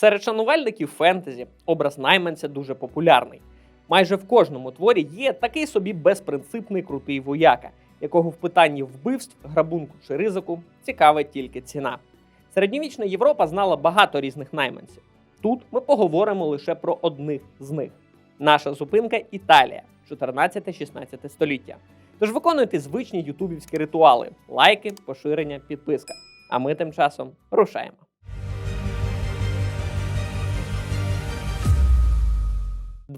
Серед шанувальників фентезі образ найманця дуже популярний. Майже в кожному творі є такий собі безпринципний крутий вояка, якого в питанні вбивств, грабунку чи ризику цікавить тільки ціна. Середньовічна Європа знала багато різних найманців. Тут ми поговоримо лише про одних з них. Наша зупинка Італія, 14-16 століття. Тож виконуйте звичні ютубівські ритуали: лайки, поширення, підписка. А ми тим часом рушаємо.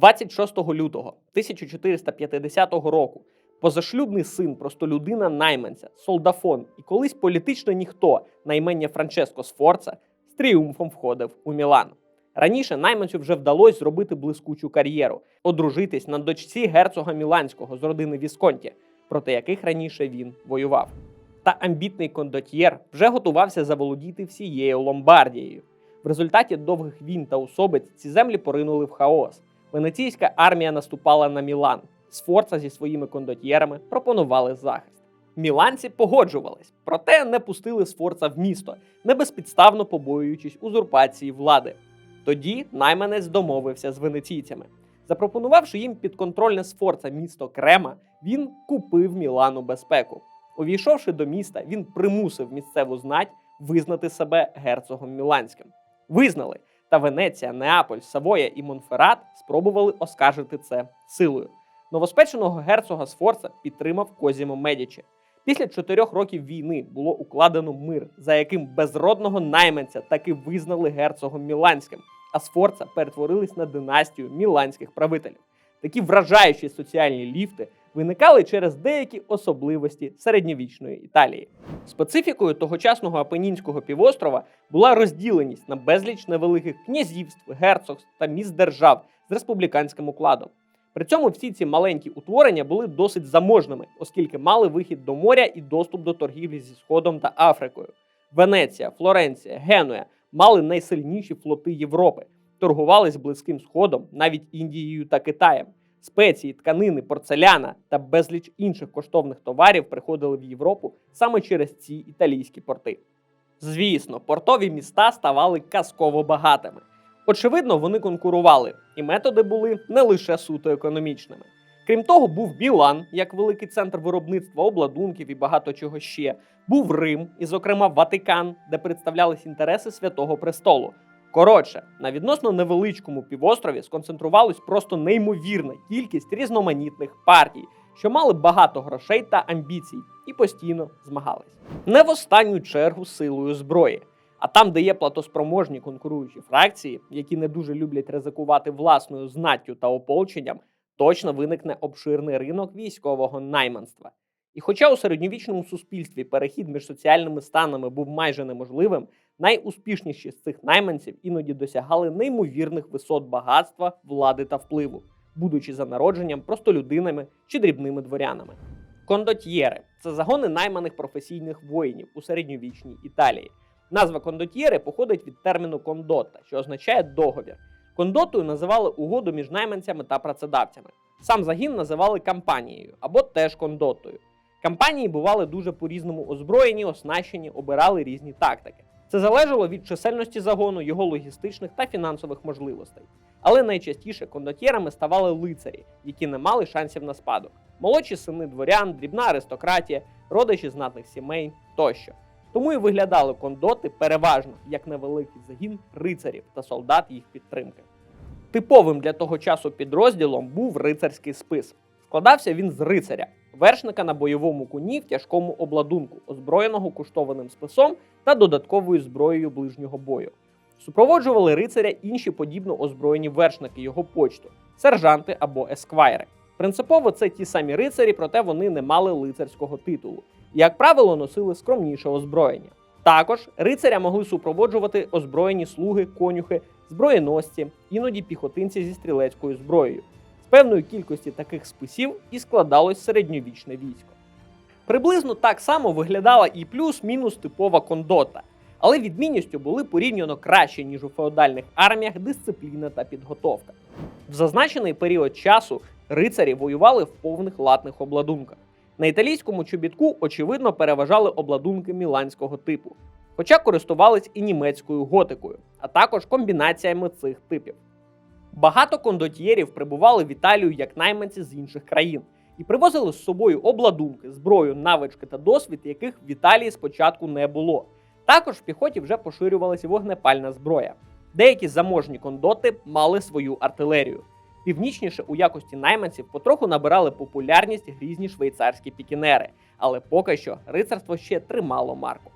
«26 лютого 1450 року позашлюбний син простолюдина найманця, солдафон і колись політично ніхто на імення Франческо Сфорца з тріумфом входив у Мілан. Раніше найманцю вже вдалося зробити блискучу кар'єру, одружитись на дочці герцога Міланського з родини Вісконті, проти яких раніше він воював. Та амбітний кондотьєр вже готувався заволодіти всією Ломбардією. В результаті довгих війн та особиць ці землі поринули в хаос. Венеційська армія наступала на Мілан. Сфорца зі своїми кондотьєрами пропонували захист. Міланці погоджувались, проте не пустили Сфорца в місто, не безпідставно побоюючись узурпації влади. Тоді найманець домовився з венеційцями. Запропонувавши їм підконтрольне Сфорца місто Крема, він купив Мілану безпеку. Увійшовши до міста, він примусив місцеву знать визнати себе герцогом Міланським. Визнали, та Венеція, Неаполь, Савоя і Монферрат спробували оскаржити це силою. Новоспеченого герцога Сфорца підтримав Козімо Медічі. Після чотирьох років війни було укладено мир, за яким безродного найманця таки визнали герцогом Міланським, а Сфорца перетворились на династію міланських правителів. Такі вражаючі соціальні ліфти виникали через деякі особливості середньовічної Італії. Специфікою тогочасного Апенінського півострова була розділеність на безліч невеликих князівств, герцогств та міст держав з республіканським укладом. При цьому всі ці маленькі утворення були досить заможними, оскільки мали вихід до моря і доступ до торгівлі зі Сходом та Африкою. Венеція, Флоренція, Генуя мали найсильніші флоти Європи, торгували з Близьким Сходом, навіть Індією та Китаєм. Спеції, тканини, порцеляна та безліч інших коштовних товарів приходили в Європу саме через ці італійські порти. Звісно, портові міста ставали казково багатими. Очевидно, вони конкурували, і методи були не лише суто економічними. Крім того, був Мілан як великий центр виробництва обладунків і багато чого ще. Був Рим, і, зокрема, Ватикан, де представлялись інтереси Святого Престолу. Коротше, на відносно невеличкому півострові сконцентрувалась просто неймовірна кількість різноманітних партій, що мали багато грошей та амбіцій і постійно змагались. Не в останню чергу силою зброї. А там, де є платоспроможні конкуруючі фракції, які не дуже люблять ризикувати власною знаттю та ополченням, точно виникне обширний ринок військового найманства. І хоча у середньовічному суспільстві перехід між соціальними станами був майже неможливим, найуспішніші з цих найманців іноді досягали неймовірних висот багатства, влади та впливу, будучи за народженням простолюдинами чи дрібними дворянами. Кондотьєри це загони найманих професійних воїнів у середньовічній Італії. Назва кондотьєри походить від терміну кондота, що означає договір. Кондотою називали угоду між найманцями та працедавцями. Сам загін називали кампанією або теж кондотою. Кампанії бували дуже по-різному озброєні, оснащені, обирали різні тактики. Це залежало від чисельності загону, його логістичних та фінансових можливостей. Але найчастіше кондотьєрами ставали лицарі, які не мали шансів на спадок. Молодші сини дворян, дрібна аристократія, родичі знатних сімей тощо. Тому і виглядали кондоти переважно як невеликий загін рицарів та солдат їх підтримки. Типовим для того часу підрозділом був рицарський спис. Складався він з рицаря, вершника на бойовому коні в тяжкому обладунку, озброєного куштованим списом та додатковою зброєю ближнього бою. Супроводжували рицаря інші подібно озброєні вершники його почту, сержанти або есквайри. Принципово це ті самі рицарі, проте вони не мали лицарського титулу як правило, носили скромніше озброєння. Також рицаря могли супроводжувати озброєні слуги, конюхи, зброєносці, іноді піхотинці зі стрілецькою зброєю. Певної кількості таких списів і складалось середньовічне військо. Приблизно так само виглядала і плюс-мінус типова кондота, але відмінністю були порівняно краще, ніж у феодальних арміях дисципліна та підготовка. В зазначений період часу рицарі воювали в повних латних обладунках. На італійському чобітку, очевидно, переважали обладунки міланського типу. хоча користувались і німецькою готикою, а також комбінаціями цих типів. Багато кондотьєрів прибували в Італію як найманці з інших країн і привозили з собою обладунки, зброю, навички та досвід, яких в Італії спочатку не було. Також в піхоті вже поширювалася вогнепальна зброя. Деякі заможні кондоти мали свою артилерію. Північніше у якості найманців потроху набирали популярність грізні швейцарські пікінери, але поки що рицарство ще тримало марку.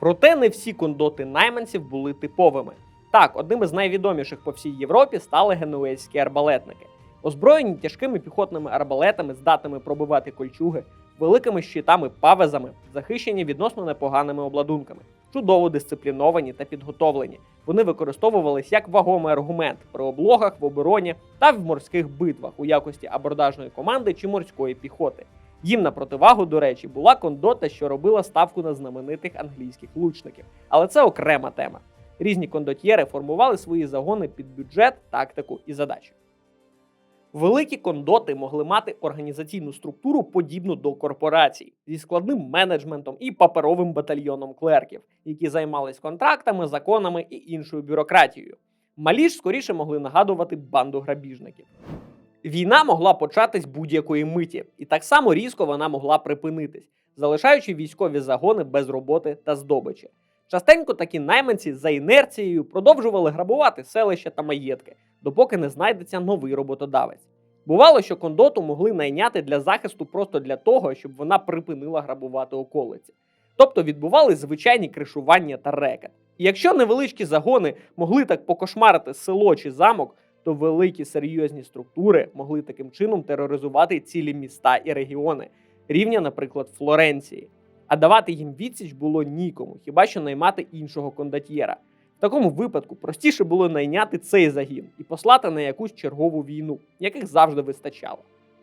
Проте не всі кондоти найманців були типовими. Так, одним із найвідоміших по всій Європі стали генуезькі арбалетники, озброєні тяжкими піхотними арбалетами, здатними пробивати кольчуги, великими щитами павезами, захищені відносно непоганими обладунками, чудово дисципліновані та підготовлені. Вони використовувались як вагомий аргумент при облогах в обороні та в морських битвах у якості абордажної команди чи морської піхоти. Їм на противагу, до речі, була кондота, що робила ставку на знаменитих англійських лучників. Але це окрема тема. Різні кондотьєри формували свої загони під бюджет, тактику і задачі. Великі кондоти могли мати організаційну структуру подібну до корпорацій зі складним менеджментом і паперовим батальйоном клерків, які займались контрактами, законами і іншою бюрократією. Малі ж скоріше могли нагадувати банду грабіжників. Війна могла початись будь-якої миті, і так само різко вона могла припинитись, залишаючи військові загони без роботи та здобичі. Частенько такі найманці за інерцією продовжували грабувати селища та маєтки, допоки не знайдеться новий роботодавець. Бувало, що кондоту могли найняти для захисту просто для того, щоб вона припинила грабувати околиці. Тобто відбували звичайні кришування та рекет. І якщо невеличкі загони могли так покошмарити село чи замок, то великі серйозні структури могли таким чином тероризувати цілі міста і регіони, рівня, наприклад, Флоренції. А давати їм відсіч було нікому, хіба що наймати іншого кондотьєра. В такому випадку простіше було найняти цей загін і послати на якусь чергову війну, яких завжди вистачало.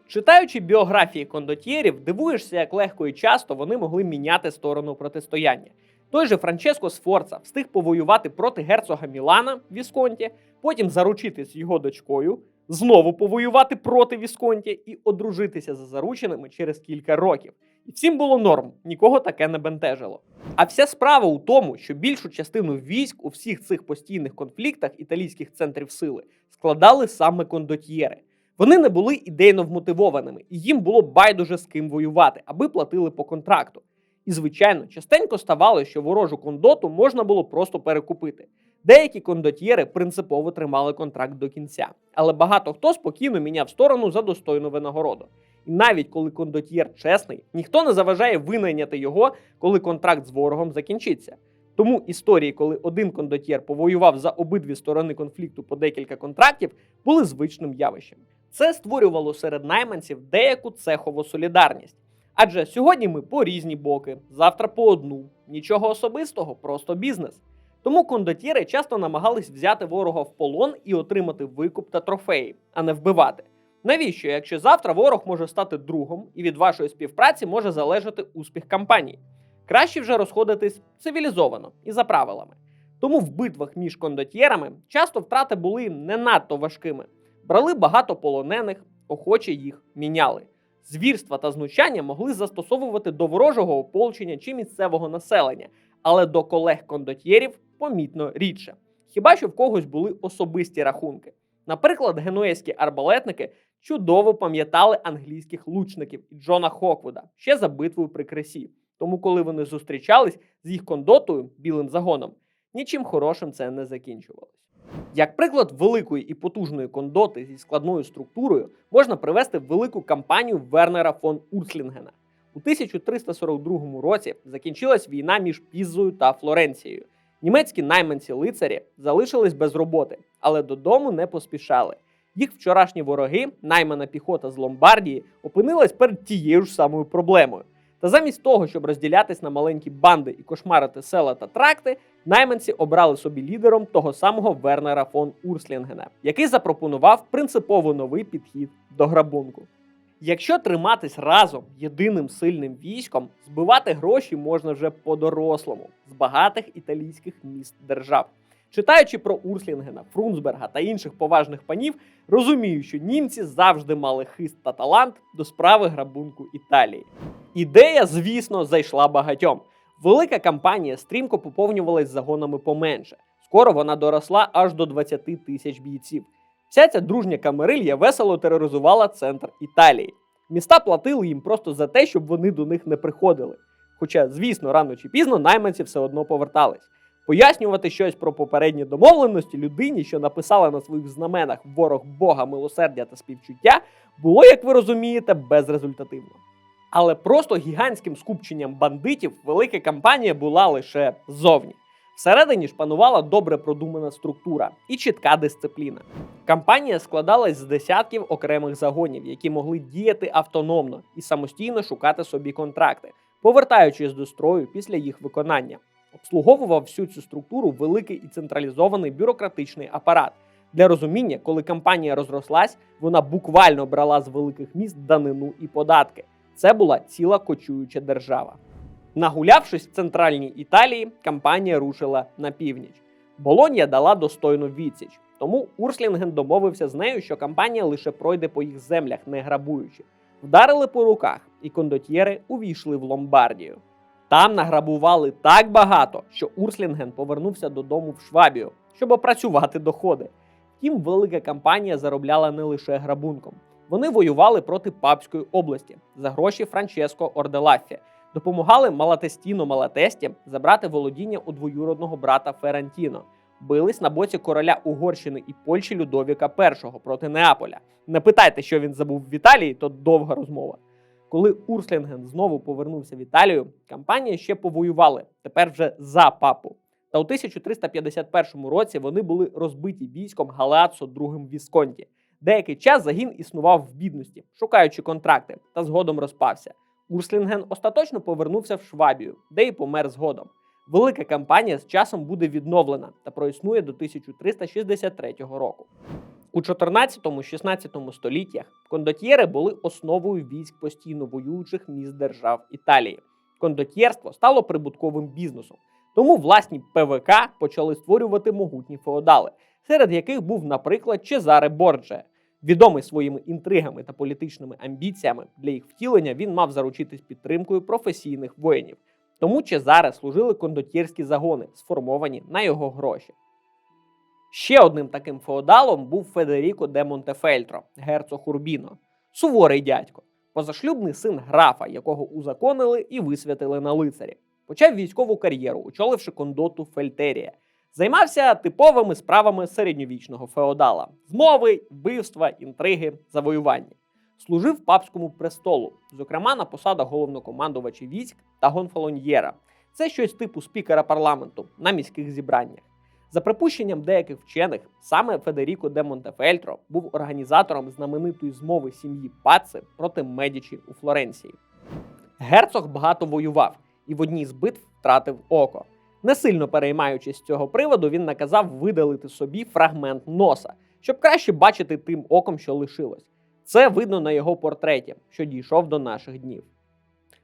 Читаючи біографії кондотьєрів, дивуєшся, як легко і часто вони могли міняти сторону протистояння. Той же Франческо Сфорца встиг повоювати проти герцога Мілана Вісконті, потім заручитись його дочкою, знову повоювати проти Вісконті і одружитися за зарученими через кілька років. І всім було норм, нікого таке не бентежило. А вся справа у тому, що більшу частину військ у всіх цих постійних конфліктах італійських центрів сили складали саме кондотьєри. Вони не були ідейно вмотивованими, і їм було байдуже з ким воювати, аби платили по контракту. І, звичайно, частенько ставало, що ворожу кондоту можна було просто перекупити. Деякі кондотьєри принципово тримали контракт до кінця, але багато хто спокійно міняв сторону за достойну винагороду. І навіть коли кондотьєр чесний, ніхто не заважає винайняти його, коли контракт з ворогом закінчиться. Тому історії, коли один кондотьєр повоював за обидві сторони конфлікту по декілька контрактів, були звичним явищем. Це створювало серед найманців деяку цехову солідарність. Адже сьогодні ми по різні боки, завтра по одну. Нічого особистого, просто бізнес. Тому кондотьєри часто намагались взяти ворога в полон і отримати викуп та трофеї, а не вбивати. Навіщо, якщо завтра ворог може стати другом і від вашої співпраці може залежати успіх кампанії? Краще вже розходитись цивілізовано і за правилами. Тому в битвах між кондотьєрами часто втрати були не надто важкими. Брали багато полонених, охоче їх міняли. Звірства та знущання могли застосовувати до ворожого ополчення чи місцевого населення, але до колег-кондотьєрів помітно рідше. Хіба що в когось були особисті рахунки. Наприклад, генуезькі арбалетники чудово пам'ятали англійських лучників і Джона Хоквуда ще за битвою при кресі. Тому, коли вони зустрічались з їх кондотою білим загоном, нічим хорошим це не закінчувалось. Як приклад великої і потужної кондоти зі складною структурою можна привести велику кампанію Вернера фон Урслінгена. У 1342 році закінчилась війна між Піззою та Флоренцією. Німецькі найманці-лицарі залишились без роботи, але додому не поспішали. Їх вчорашні вороги, наймана піхота з Ломбардії, опинилась перед тією ж самою проблемою. Та замість того, щоб розділятись на маленькі банди і кошмарити села та тракти, найманці обрали собі лідером того самого Вернера фон Урслінгена, який запропонував принципово новий підхід до грабунку. Якщо триматись разом єдиним сильним військом, збивати гроші можна вже по-дорослому з багатих італійських міст держав. Читаючи про Урслінгена, Фрунзберга та інших поважних панів, розумію, що німці завжди мали хист та талант до справи грабунку Італії. Ідея, звісно, зайшла багатьом. Велика кампанія стрімко поповнювалась загонами поменше. Скоро вона доросла аж до 20 тисяч бійців. Вся ця дружня камерилья весело тероризувала центр Італії. Міста платили їм просто за те, щоб вони до них не приходили. Хоча, звісно, рано чи пізно найманці все одно повертались. Пояснювати щось про попередні домовленості людині, що написала на своїх знаменах ворог Бога, милосердя та співчуття, було, як ви розумієте, безрезультативно. Але просто гігантським скупченням бандитів велика кампанія була лише ззовні. Всередині ж панувала добре продумана структура і чітка дисципліна. Кампанія складалась з десятків окремих загонів, які могли діяти автономно і самостійно шукати собі контракти, повертаючись до строю після їх виконання. Обслуговував всю цю структуру великий і централізований бюрократичний апарат. Для розуміння, коли кампанія розрослась, вона буквально брала з великих міст данину і податки. Це була ціла кочуюча держава. Нагулявшись в центральній Італії, кампанія рушила на північ. Болонья дала достойну відсіч, тому Урслінген домовився з нею, що кампанія лише пройде по їх землях, не грабуючи. Вдарили по руках, і кондотьєри увійшли в Ломбардію. Там награбували так багато, що Урслінген повернувся додому в Швабію, щоб опрацювати доходи. Втім, велика кампанія заробляла не лише грабунком. Вони воювали проти Папської області за гроші Франческо Орделаффі, допомагали Малатестіно Малатесті забрати володіння у двоюродного брата Ферентіно, бились на боці короля Угорщини і Польщі Людовіка І проти Неаполя. Не питайте, що він забув в Італії, то довга розмова. Коли Урслінген знову повернувся в Італію, кампанії ще повоювали, тепер вже за папу. Та у 1351 році вони були розбиті військом Галеацо II Вісконті. Деякий час загін існував в бідності, шукаючи контракти, та згодом розпався. Урслінген остаточно повернувся в Швабію, де й помер згодом. Велика кампанія з часом буде відновлена та проіснує до 1363 року. У 14-16 століттях кондотьєри були основою військ постійно воюючих міст держав Італії. Кондотьєрство стало прибутковим бізнесом, тому власні ПВК почали створювати могутні феодали, серед яких був, наприклад, Чезаре Борджа. Відомий своїми інтригами та політичними амбіціями для їх втілення він мав заручитись підтримкою професійних воїнів. Тому Чезаре служили кондотьєрські загони, сформовані на його гроші. Ще одним таким феодалом був Федеріко де Монтефельтро, герцог Урбіно, суворий дядько, позашлюбний син графа, якого узаконили і висвятили на лицарі. Почав військову кар'єру, очоливши кондоту Фельтерія. Займався типовими справами середньовічного феодала: змови, вбивства, інтриги, завоювання. Служив папському престолу, зокрема на посадах головнокомандувача військ та гонфалоньєра. Це щось типу спікера парламенту на міських зібраннях. За припущенням деяких вчених, саме Федеріко де Монтефельтро був організатором знаменитої змови сім'ї Паци проти Медічі у Флоренції. Герцог багато воював і в одній з битв втратив око. Не сильно переймаючись з цього приводу, він наказав видалити собі фрагмент носа, щоб краще бачити тим оком, що лишилось. Це видно на його портреті, що дійшов до наших днів.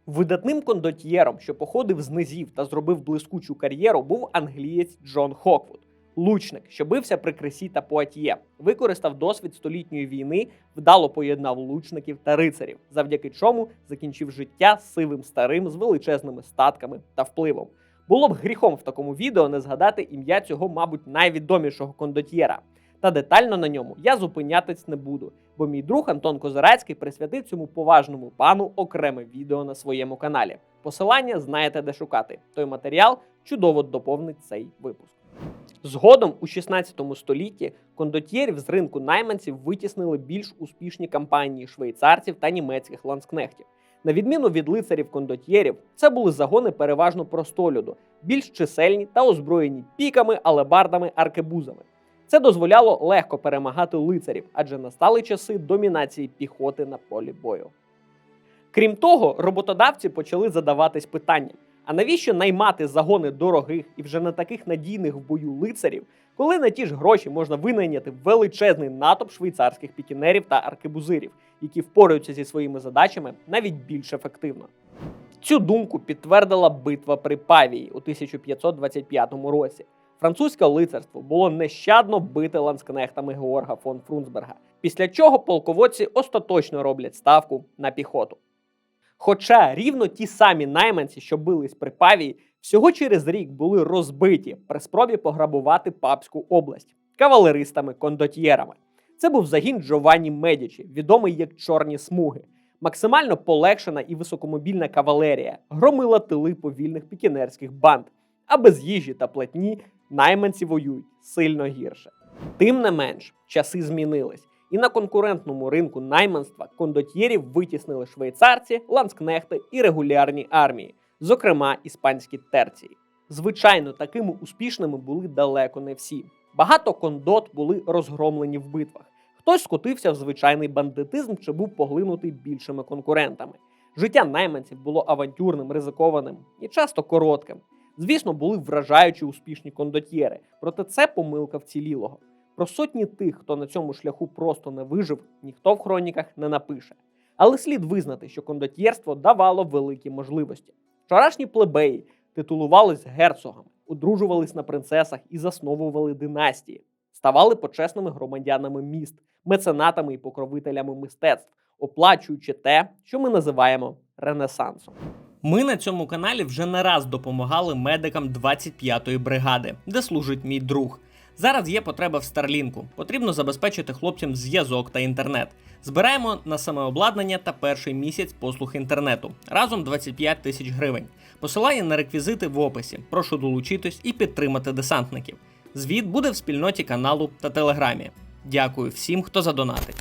Видатним кондотьєром, що походив з низів та зробив блискучу кар'єру, був англієць Джон Хоквуд, лучник, що бився при кресі та Пуатьє, використав досвід столітньої війни, вдало поєднав лучників та рицарів, завдяки чому закінчив життя сивим старим з величезними статками та впливом. Було б гріхом в такому відео не згадати ім'я цього, мабуть, найвідомішого кондотьєра. Та детально на ньому я зупинятись не буду, бо мій друг Антон Козирацький присвятив цьому поважному пану окреме відео на своєму каналі. Посилання знаєте, де шукати. Той матеріал чудово доповнить цей випуск. Згодом у 16 столітті кондотьєрів з ринку найманців витіснили більш успішні кампанії швейцарців та німецьких ланскнехтів. На відміну від лицарів кондотьєрів, це були загони переважно простолюду, більш чисельні та озброєні піками, алебардами, аркебузами. Це дозволяло легко перемагати лицарів, адже настали часи домінації піхоти на полі бою. Крім того, роботодавці почали задаватись питанням: а навіщо наймати загони дорогих і вже не таких надійних в бою лицарів, коли на ті ж гроші можна винайняти величезний натовп швейцарських пікінерів та аркебузирів, які впораються зі своїми задачами навіть більш ефективно? Цю думку підтвердила битва при Павії у 1525 році. Французьке лицарство було нещадно бите ланскнехтами Георга фон Фрунсберга, після чого полководці остаточно роблять ставку на піхоту. Хоча рівно ті самі найманці, що бились при Павії, всього через рік були розбиті при спробі пограбувати Папську область кавалеристами кондотьєрами. Це був загін Джованні Медічі, відомий як Чорні смуги. Максимально полегшена і високомобільна кавалерія громила тили повільних пікінерських банд, а без їжі та платні найманці воюють сильно гірше. Тим не менш, часи змінились, і на конкурентному ринку найманства кондотьєрів витіснили швейцарці, ланскнехти і регулярні армії, зокрема іспанські терції. Звичайно, такими успішними були далеко не всі. Багато кондот були розгромлені в битвах. Хтось скотився в звичайний бандитизм чи був поглинутий більшими конкурентами. Життя найманців було авантюрним, ризикованим і часто коротким. Звісно, були вражаючі успішні кондотьєри, проте це помилка вцілілого. Про сотні тих, хто на цьому шляху просто не вижив, ніхто в хроніках не напише. Але слід визнати, що кондотьєрство давало великі можливості. Вчорашні плебеї титулувались герцогами, одружувались на принцесах і засновували династії, ставали почесними громадянами міст, меценатами і покровителями мистецтв, оплачуючи те, що ми називаємо Ренесансом. Ми на цьому каналі вже не раз допомагали медикам 25-ї бригади, де служить мій друг. Зараз є потреба в Старлінку. Потрібно забезпечити хлопцям зв'язок та інтернет. Збираємо на саме обладнання та перший місяць послуг інтернету. Разом 25 тисяч гривень. Посилання на реквізити в описі. Прошу долучитись і підтримати десантників. Звіт буде в спільноті каналу та телеграмі. Дякую всім, хто задонатить.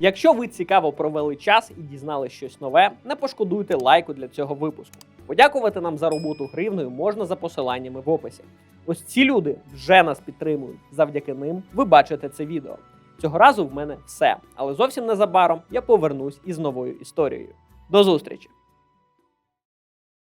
Якщо ви цікаво провели час і дізнали щось нове, не пошкодуйте лайку для цього випуску. Подякувати нам за роботу гривною можна за посиланнями в описі. Ось ці люди вже нас підтримують. Завдяки ним ви бачите це відео. Цього разу в мене все, але зовсім незабаром я повернусь із новою історією. До зустрічі!